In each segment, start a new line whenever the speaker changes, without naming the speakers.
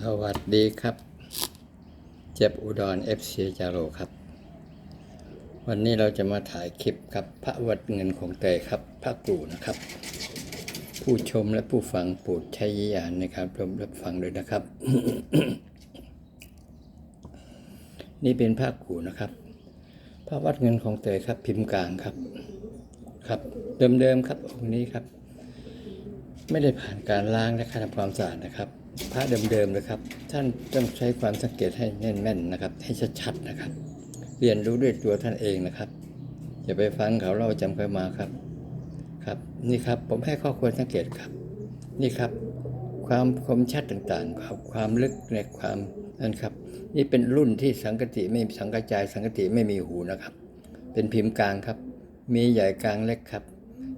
สวัสดีครับ เจ็บอุดรเอฟซีจาโรครับ วันนี้เราจะมาถ่ายคลิปครับพระวัดเงินของเตยครับ พระกรูนะครับ ผู้ชมและผู้ฟังโปรดใช้ญาณในการรับรับฟังด้วยนะครับ นี่เป็นพระกรูนะครับ พระวัดเงินของเตยครับ พิมพ์กลางครับครับ เดิมๆครับองค์นี้ครับ ไม่ได้ผ่านการล้างและการทำความสะอาดนะครับ พระเดิมๆเลยครับ ท่านต้องใช้ความสังเกตให้แน่นๆนะครับ ให้ชัดๆนะครับ เรียนรู้ด้วยตัวท่านเองนะครับอย่าไปฟังเขาเล่าจำเคยมาครับ ครับ นี่ครับผมให้ข้อควรสังเกตครับ นี่ครับ ความคมชัดต่างๆครับความลึกในความนั่นครับ นี่เป็นรุ่นที่สังกติไม่สังกระจายสังกติไม่มีหูนะครับ เป็นพิมพ์กลางครับ มีใหญ่กลางเล็กครับ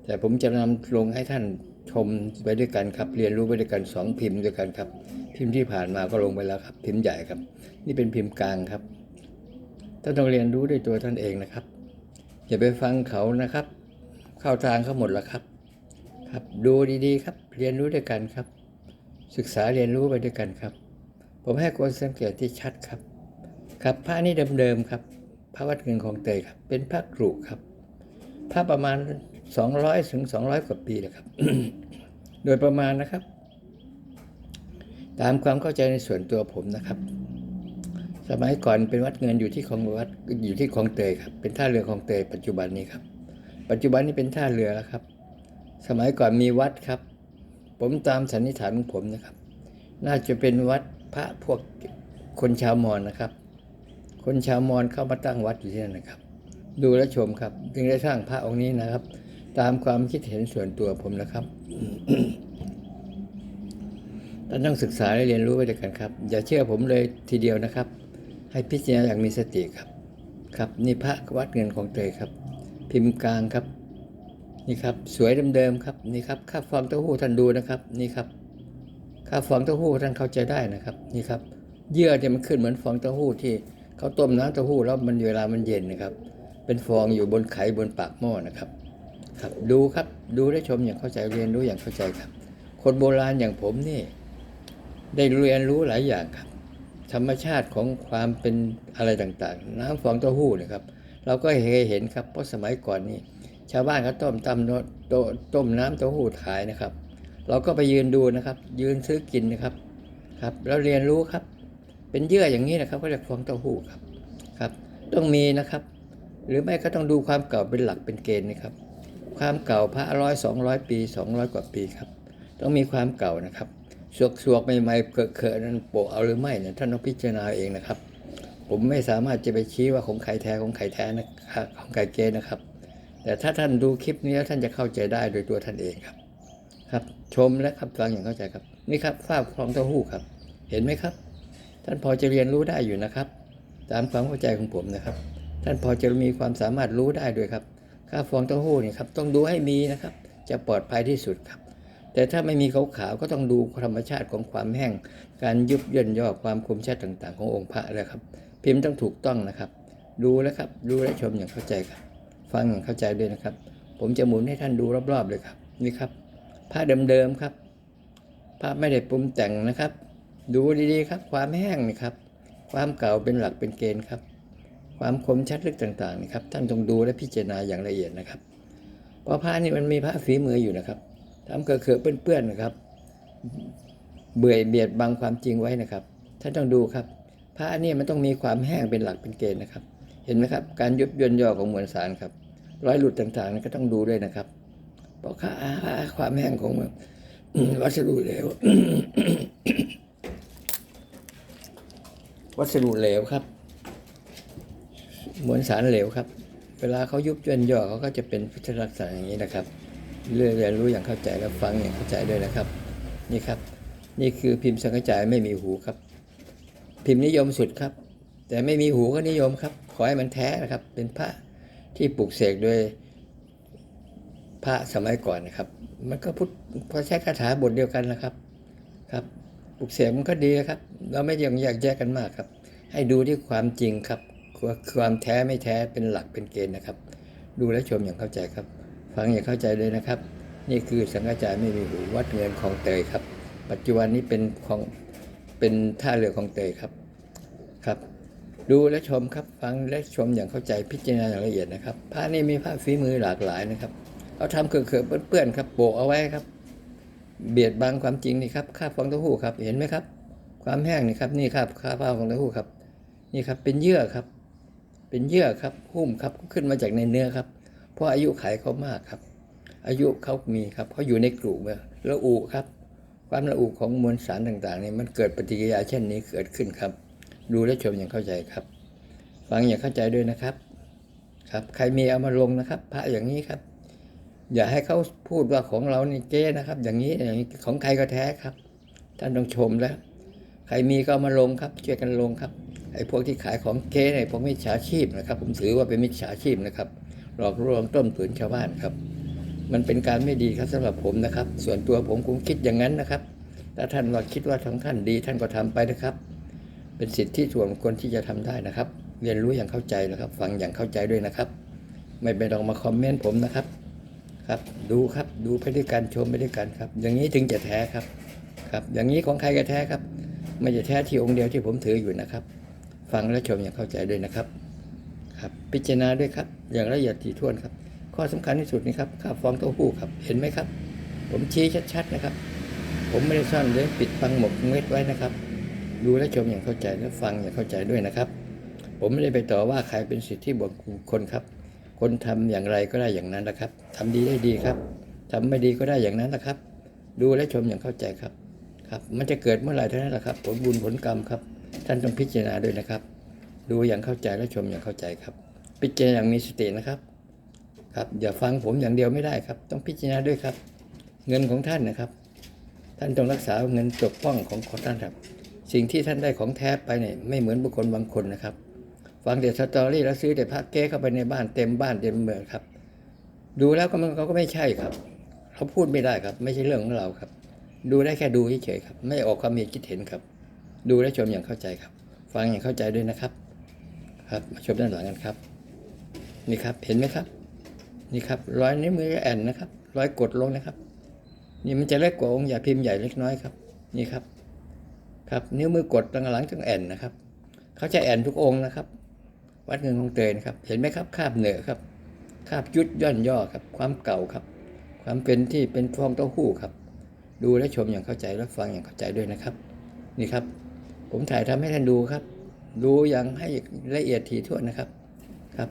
แต่ผมจะนำลงให้ท่าน ชมไปด้วยกันครับ เรียนรู้ไปด้วยกันสองพิมพ์ด้วยกันครับ พิมพ์ที่ผ่านมาก็ลงไปแล้วครับ พิมพ์ใหญ่ครับ นี่เป็นพิมพ์กลางครับท่านต้องเรียนรู้ด้วยตัวท่านเองนะครับ อย่าไปฟังเขานะครับ เข้าทางเขาหมดแล้วครับ ครับดูดีๆ ครับ เรียนรู้ด้วยกันครับ ศึกษาเรียนรู้ไปด้วยกันครับ ผมให้ความสังเกตที่ชัดครับ ครับพระนี่เดิมๆครับพระวัดเงินของเตยครับ เป็นพระกรุครับพระประมาณ 200 ถึง 200 กว่าปีแหละครับ โดยประมาณนะครับ ตามความเข้าใจในส่วนตัวผมนะครับ สมัยก่อนเป็นวัดเงินอยู่ที่คลองวัดอยู่ที่คลองเตยครับ เป็นท่าเรือคลองเตยปัจจุบันนี้ครับ ปัจจุบันนี้เป็นท่าเรือแล้วครับ สมัยก่อนมีวัดครับ ผมตามสันนิษฐานของผมนะครับ น่าจะเป็นวัดพระพวกคนชาวมอญนะครับ คนชาวมอญเข้ามาตั้งวัดอยู่ที่นั่นนะครับ ดูและชมครับ จึงได้สร้างพระองค์นี้นะครับ ตามความคิดเห็นส่วนตัวผมนะครับท่านต้องศึกษาและเรียนรู้ไปด้วยกันครับ อย่าเชื่อผมเลยทีเดียวนะครับ ให้พิจารณาอย่างมีสติครับ ครับนี่พระวัดเงินของเตยครับ พิมพ์กลางครับ นี่ครับ สวยเดิมๆครับนี่ครับค่าฟองเต้าหู้ท่านดูนะครับ นี่ครับค่าฟองเต้าหู้ท่านเข้าใจได้นะครับ นี่ครับ เยื่อเนี่ยมันขึ้นเหมือนฟองเต้าหู้ที่เขาต้มน้ำเต้าหู้แล้วมันเวลามันเย็นนะครับ เป็นฟองอยู่บนไขบนปากหม้อนะครับ ครับดูครับดูได้ชมอย่างเข้าใจเรียนรู้อย่างเข้าใจครับ คนโบราณอย่างผมนี่ ได้เรียนรู้หลายอย่างครับ ธรรมชาติของความเป็นอะไรต่างๆ น้ำฟองเต้าหู้นะครับ เราก็เคยเห็นครับเพราะสมัยก่อนนี่ ชาวบ้านเขาต้มตำนโตต้มน้ำเต้าหู้ขายนะครับ เราก็ไปยืนดูนะครับ ยืนซื้อกินนะครับครับ แล้วเรียนรู้ครับ เป็นเยื่ออย่างนี้นะครับ ก็เรียกฟองเต้าหู้ครับครับ ต้องมีนะครับ หรือไม่ก็ต้องดูความเก่าเป็นหลักเป็นเกณฑ์นะครับ ความเก่าพระร้อยสองร้อยปีสองร้อยกว่าปีครับ ต้องมีความเก่านะครับสวกสวกๆใหม่ๆเกอะๆนั้นโปะเอาหรือไม่เนี่ยท่านต้องพิจารณาเองนะครับ ผมไม่สามารถจะไปชี้ว่าของใครแท้ของใครแท้นะครับของใครเกณฑ์นะครับ แต่ถ้าท่านดูคลิปนี้แล้วท่านจะเข้าใจได้โดยตัวท่านเองครับ ครับ ชมและครับฟังอย่างเข้าใจครับ นี่ครับฝ้าฟองเต้าหู้ครับ เห็นไหมครับ ท่านพอจะเรียนรู้ได้อยู่นะครับ ตามความเข้าใจของผมนะครับ ท่านพอจะมีความสามารถรู้ได้ด้วยครับ ค่าฟองเต้าหู้เนี่ยครับต้องดูให้มีนะครับ จะปลอดภัยที่สุดครับ แต่ถ้าไม่มีขาวๆก็ต้องดูธรรมชาติของความแห้ง การยุบย่นย่อความคมชัดต่างๆ ขององค์พระแล้วครับ พิมพ์ต้องถูกต้องนะครับ ดูแล้วครับดูและชมอย่างเข้าใจครับ ฟังอย่างเข้าใจด้วยนะครับ ผมจะหมุนให้ท่านดูรอบๆเลยครับนี่ครับผ้าเดิมๆครับผ้าไม่ได้ปรุงแต่งนะครับ ดูดีๆครับ ความแห้งนี่ครับ ความเก่าเป็นหลักเป็นเกณฑ์ครับ ความคมชัดลึกต่างๆนี่ครับ ท่านต้องดูและพิจารณาอย่างละเอียดนะครับ เพราะผ้านี่มันมีผ้าฝีมืออยู่นะครับทำเกลือะๆเปื้อนๆนะครับ เบื่อเบียดบังความจริงไว้นะครับ ท่านต้องดูครับผ้านี่มันต้องมีความแห้งเป็นหลักเป็นเกณฑ์นะครับ เห็นไหมครับ การยุบย่นย่อของมวลสารครับ รอยหลุดต่างๆนี่ก็ต้องดูด้วยนะครับ เพราะค่าความแห้งของวัสดุเหลววัสดุเหลวครับ มวลสารเหลวครับ เวลาเขายุบย่นย่อเขาก็จะเป็นพุทธลักษณะอย่างนี้นะครับ เรื่อยเรียนรู้อย่างเข้าใจและฟังอย่างเข้าใจด้วยนะครับ นี่ครับ นี่คือพิมพ์สังกจายไม่มีหูครับ พิมพ์นิยมสุดครับ แต่ไม่มีหูก็นิยมครับ ขอให้มันแท้นะครับ เป็นพระที่ปลูกเสกโดยพระสมัยก่อนนะครับ มันก็พุทธพอใช้คาถาบทเดียวกันนะครับ ครับปลูกเสกมันก็ดีนะครับ เราไม่ยังอยากแยกกันมากครับ ให้ดูที่ความจริงครับ ความแท้ไม่แท้เป็นหลักเป็นเกณฑ์นะครับ ดูและชมอย่างเข้าใจครับ ฟังอย่างเข้าใจเลยนะครับ นี่คือสังฆจายไม่มีหูวัดเงินของเตยครับ ปัจจุบันนี้เป็นของเป็นท่าเรือของเตยครับครับ ดูและชมครับฟังและชมอย่างเข้าใจพิจารณาอย่างละเอียดนะครับพระนี่มีพระฝีมือหลากหลายนะครับเขาทำเขื่อนเปื้อนๆครับโปะเอาไว้ครับ เบียดบังความจริงนี่ครับคาบฟองเต้าหู้ครับเห็นไหมครับ ความแห้งนี่ครับนี่ครับคาบฟองเต้าหู้ครับ นี่ครับเป็นเยื่อครับ เป็นเยื่อครับหุ้มครับขึ้นมาจากในเนื้อครับ เพราะอายุไขเขามากครับ อายุเขามีครับเขาอยู่ในกลุ่มละอุครับ ความละอุของมวลสารต่างๆนี่มันเกิดปฏิกิริยาเช่นนี้เกิดขึ้นครับ ดูและชมอย่างเข้าใจครับ ฟังอย่างเข้าใจด้วยนะครับ ครับ ใครมีเอามาลงนะครับ พระอย่างนี้ครับ อย่าให้เขาพูดว่าของเรานี่เก๊นะครับ อย่างนี้อย่างนี้ของใครก็แท้ครับ ท่านต้องชมแล้ว ใครมีก็มาลงครับช่วยกันลงครับ ไอ้พวกที่ขายของเก๊เนี่ยพวกมิจฉาชีพนะครับ ผมถือว่าเป็นมิจฉาชีพนะครับหลอกลวงต้มตุ๋นชาวบ้านครับ มันเป็นการไม่ดีครับสำหรับผมนะครับ ส่วนตัวผมคงคิดอย่างนั้นนะครับถ้าท่านว่าคิดว่าทั้งท่านดีท่านก็ทำไปนะครับ เป็นสิทธิส่วนคคลที่จะทำได้นะครับ เรียนรู้อย่างเข้าใจนะครับ ฟังอย่างเข้าใจด้วยนะครับ ไม่ไปต้องมาคอมเมนต์ผมนะครับครับ ดูครับดูไปด้วยกันชมไปด้วยกันครับ อย่างนี้ถึงจะแท้ครับครับ อย่างนี้ของใครก็แท้ครับ ไม่จะแท้ที่องค์เดียวที่ผมถืออยู่นะครับ ฟังและชมอย่างเข้าใจด้วยนะครับครับ พิจารณาด้วยครับ อย่างละเอียดถี่ถ้วนครับ ข้อสำคัญที่สุดนี่ครับข้าวฟองเต้าหู้ครับ เห็นไหมครับ ผมชี้ชัดๆนะครับ ผมไม่ได้ซ่อนเลยปิดบังหมกเม็ดไว้นะครับ ดูและชมอย่างเข้าใจและฟังอย่างเข้าใจด้วยนะครับ ผมไม่ได้ไปต่อว่าใครเป็นสิทธิบุคคลครับ คนทำอย่างไรก็ได้อย่างนั้นนะครับทำดีได้ดีครับทำไม่ดีก็ได้อย่างนั้นนะครับ ดูและชมอย่างเข้าใจครับ ครับ มันจะเกิดเมื่อไหร่เท่านั้นแหละครับ ผลบุญผลกรรมครับ ท่านต้องพิจารณาด้วยนะครับ ดูอย่างเข้าใจและชมอย่างเข้าใจครับ พิจารณาอย่างมีสตินะครับ ครับอย่าฟังผมอย่างเดียวไม่ได้ครับ ต้องพิจารณาด้วยครับ เงินของท่านนะครับ ท่านต้องรักษาเงินปกป้องของของท่านครับ สิ่งที่ท่านได้ของแท้ไปเนี่ยไม่เหมือนบุคคลบางคนนะครับ ฟังแต่สตอรี่แล้วซื้อแต่พระเก้เข้าไปในบ้านเต็มบ้านเต็มเมืองครับ ดูแล้วก็มันเขาก็ไม่ใช่ครับเขาพูดไม่ได้ครับ ไม่ใช่เรื่องของเราครับ ดูได้แค่ดูเฉยๆครับ ไม่ออกความมีคิดเห็นครับ ดูและชมอย่างเข้าใจครับ ฟังอย่างเข้าใจด้วยนะครับ ครับมาชมด้านหลังกันครับ นี่ครับเห็นไหมครับ นี่ครับรอยนิ้วมือแอนนะครับรอยกดลงนะครับ นี่มันจะเล็กกว่าองค์ใหญ่พิมพ์ใหญ่เล็กน้อยครับ นี่ครับ ครับนิ้วมือกดตรงหลังจังแอนนะครับ เขาจะแอนทุกองค์นะครับ วัดเงินของเตยนะครับ เห็นไหมครับคาบเหนือครับคาบยุดย่อนย่อครับ ความเก่าครับ ความเป็นที่เป็นฟองเต้าหู้ครับ ดูและชมอย่างเข้าใจและฟังอย่างเข้าใจด้วยนะครับ นี่ครับ ผมถ่ายทำให้ท่านดูครับ ดูอย่างให้ละเอียดถี่ถ้วนนะครับครับ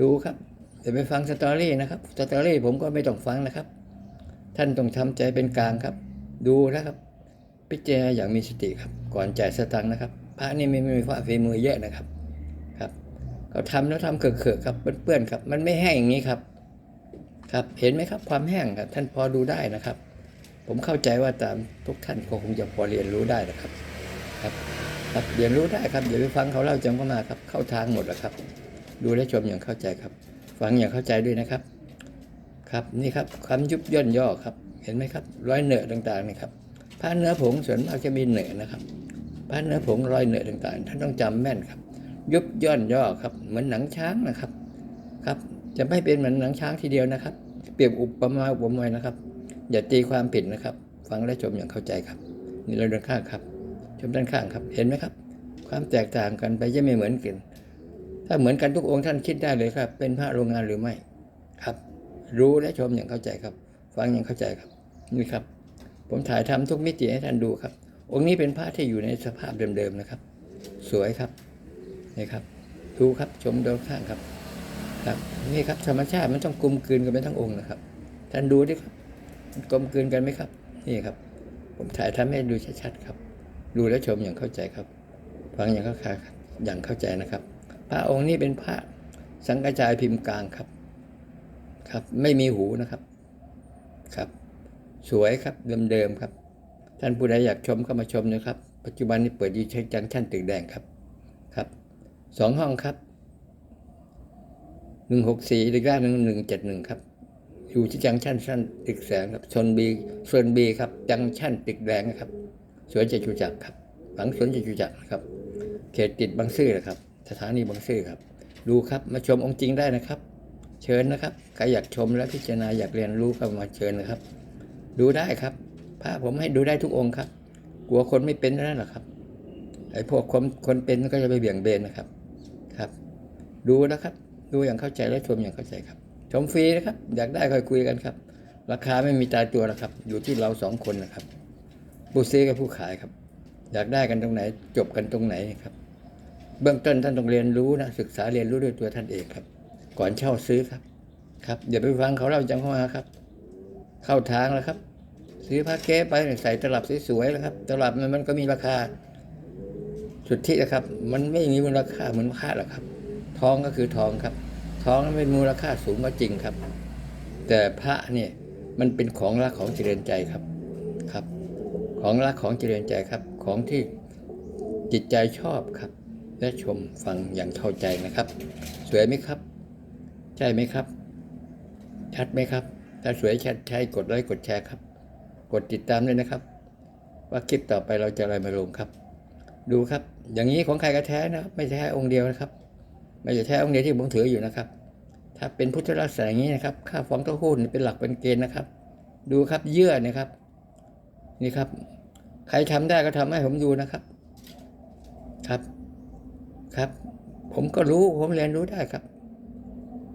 ดูครับอย่าไปฟังสตอรี่นะครับสตอรี่ผมก็ไม่ต้องฟังนะครับ ท่านต้องทำใจเป็นกลางครับ ดูนะครับ พิจารณาอย่างมีสติครับ ก่อนจ่ายสตังค์นะครับ พระนี่ไม่มีพระฝีมือเยอะนะครับครับเขาทำแล้วทำเขื่อๆครับเปื้อนๆครับ มันไม่แห้งอย่างนี้ครับ ครับเห็นไหมครับ ความแห้งครับ ท่านพอดูได้นะครับ ผมเข้าใจว่าตามทุกท่านก็คงจะพอเรียนรู้ได้นะครับ ครับครับเรียนรู้ได้ครับอย่าไปฟังเขาเล่าจังก็มาครับเข้าทางหมดแล้วครับ ดูและชมอย่างเข้าใจครับ ฟังอย่างเข้าใจด้วยนะครับ ครับนี่ครับคำยุบย่นย่อครับ เห็นไหมครับรอยเหนือต่างๆนี่ครับผ้าเนื้อผงส่วนมากจะมีเหนือนะครับผ้าเนื้อผงรอยเหนือต่างๆ ท่านต้องจำแม่นครับ ยุบย่นย่อครับ เหมือนหนังช้างนะครับครับ จะไม่เป็นเหมือนหนังช้างทีเดียวนะครับ เปรียบอุปมาอุปไมยนะครับ อย่าตีความผิดนะครับ ฟังและชมอย่างเข้าใจครับ นี่เราเดินข้างครับ ชมด้านข้างครับ เห็นไหมครับ ความแตกต่างกันไปจะไม่เหมือนกัน ถ้าเหมือนกันทุกองค์ท่านคิดได้เลยครับ เป็นพระโรงงานหรือไม่ครับ รู้และชมอย่างเข้าใจครับ ฟังอย่างเข้าใจครับนี่ครับ ผมถ่ายทำทุกมิติให้ท่านดูครับ องค์นี้เป็นพระที่อยู่ในสภาพเดิมๆนะครับ สวยครับนี่ครับ ดูครับชมด้านข้างครับครับนี่ครับธรรมชาติมันต้องกลมกลืนกันไปทั้งองค์นะครับ ท่านดูดิครับมันกลมกลืนกันไหมครับ นี่ครับ ผมถ่ายทำให้ดูชัดๆครับ ดูและชมอย่างเข้าใจครับ ฟังอย่างเข้าใจอย่างเข้าใจนะครับ พระองค์นี้เป็นพระสังกระจายพิมพ์กลางครับ ครับ ไม่มีหูนะครับ ครับ สวยครับเดิมๆครับ ท่านผู้ใดอยากชมก็มาชมนะครับ ปัจจุบันนี้เปิดยูเชจังชั่นตึกแดงครับ ครับสองห้องครับหนึ่งหกสี่หรือก้าหนึ่งหนึ่งเจ็ดหนึ่งครับ อยู่ที่จังชั่นชั้นตึกแสงครับชนบีชนบีครับ จังชั่นตึกแดงครับ สวนจตุจักรครับหลังสวนจตุจักรนะครับ เขตติดบางซื่อนะครับ สถานีบางซื่อครับ ดูครับมาชมองค์จริงได้นะครับ เชิญนะครับใครอยากชมและพิจารณาอยากเรียนรู้ก็มาเชิญนะครับ ดูได้ครับพระผมให้ดูได้ทุกองค์ครับ กลัวคนไม่เป็นนั่นแหละครับไอ้พวกคนคนเป็นก็จะไปเบี่ยงเบนนะครับครับ ดูนะครับ ดูอย่างเข้าใจและชมอย่างเข้าใจครับ ชมฟรีนะครับ อยากได้ค่อยคุยกันครับ ราคาไม่มีตายตัวนะครับ อยู่ที่เราสองคนนะครับ ผู้ซื้อกับผู้ขายครับ อยากได้กันตรงไหน จบกันตรงไหนครับ เบื้องต้นท่านต้องเรียนรู้นะศึกษาเรียนรู้ด้วยตัวท่านเองครับ ก่อนเช่าซื้อครับ ครับอย่าไปฟังเขาเล่าจังเข้ามาครับ เข้าทางแล้วครับ ซื้อผ้าเก๊ไปใส่ตลับสวยๆแล้วครับตลับมันมันก็มีราคาสุดทธินะครับ มันไม่มีมูลค่าเหมือนผ้าหรอกครับ ทองก็คือทองครับ ทองนั้นเป็นมูลค่าสูงก็จริงครับ แต่พระเนี่ยมันเป็นของรักของเจริญใจครับครับ ของรักของเจริญใจครับ ของที่จิตใจชอบครับ และชมฟังอย่างเข้าใจนะครับ สวยไหมครับ ใช่ไหมครับ ชัดไหมครับ ถ้าสวยชัดใช่กดไลค์กดแชร์ครับ กดติดตามด้วยนะครับ ว่าคลิปต่อไปเราจะอะไรมาลงครับ ดูครับ อย่างนี้ของใครก็แท้นะครับ ไม่ใช่แท้องค์เดียวนะครับ ไม่ใช่แท้องค์เดียวที่ผมถืออยู่นะครับ ถ้าเป็นพุทธลักษณะอย่างนี้นะครับ ค่าฟองเต้าหู้นี่เป็นหลักเป็นเกณฑ์นะครับ ดูครับเยื่อนะครับ นี่ครับ ใครทำได้ก็ทำให้ผมดูนะครับ ครับ ครับ ผมก็รู้ผมเรียนรู้ได้ครับ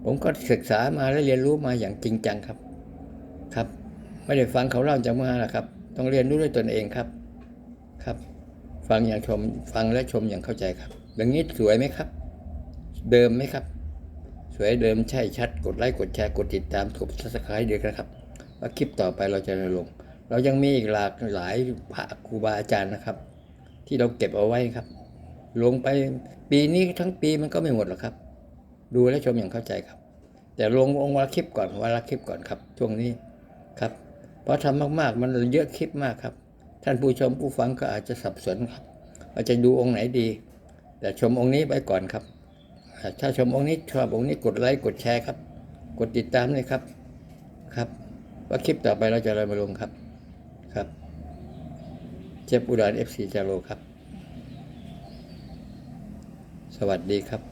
ผมก็ศึกษามาและเรียนรู้มาอย่างจริงจังครับ ครับ ไม่ได้ฟังเขาเล่าจากมาหรอกครับ ต้องเรียนรู้ด้วยตนเองครับ ครับ ฟังอย่างชมฟังและชมอย่างเข้าใจครับอย่างนี้สวยไหมครับ เดิมไหมครับ สวยเดิมใช่ชัด กดไลค์กดแชร์กดติดตามกดซับสไครต์ด้วยนะครับ ว่าคลิปต่อไปเราจะลง เรายังมีอีกหลากหลายพระครูบาอาจารย์นะครับ ที่เราเก็บเอาไว้ครับ ลงไปปีนี้ทั้งปีมันก็ไม่หมดหรอกครับ ดูและชมอย่างเข้าใจครับ แต่ลงองค์วันละคลิปก่อนวันละคลิปก่อนครับ ช่วงนี้ครับ เพราะทำมากๆ มันเยอะคลิปมากครับ ท่านผู้ชมผู้ฟังก็อาจจะสับสนครับว่าจะดูองค์ไหนดี แต่ชมองค์นี้ไปก่อนครับ ถ้าชมองค์นี้ชอบองค์นี้กดไลค์กดแชร์ครับ กดติดตามเลยครับครับ ว่าคลิปต่อไปเราจะอะไรมาลงครับ ครับ เจ็บอุดรเอฟซีจาโรครับ สวัสดีครับ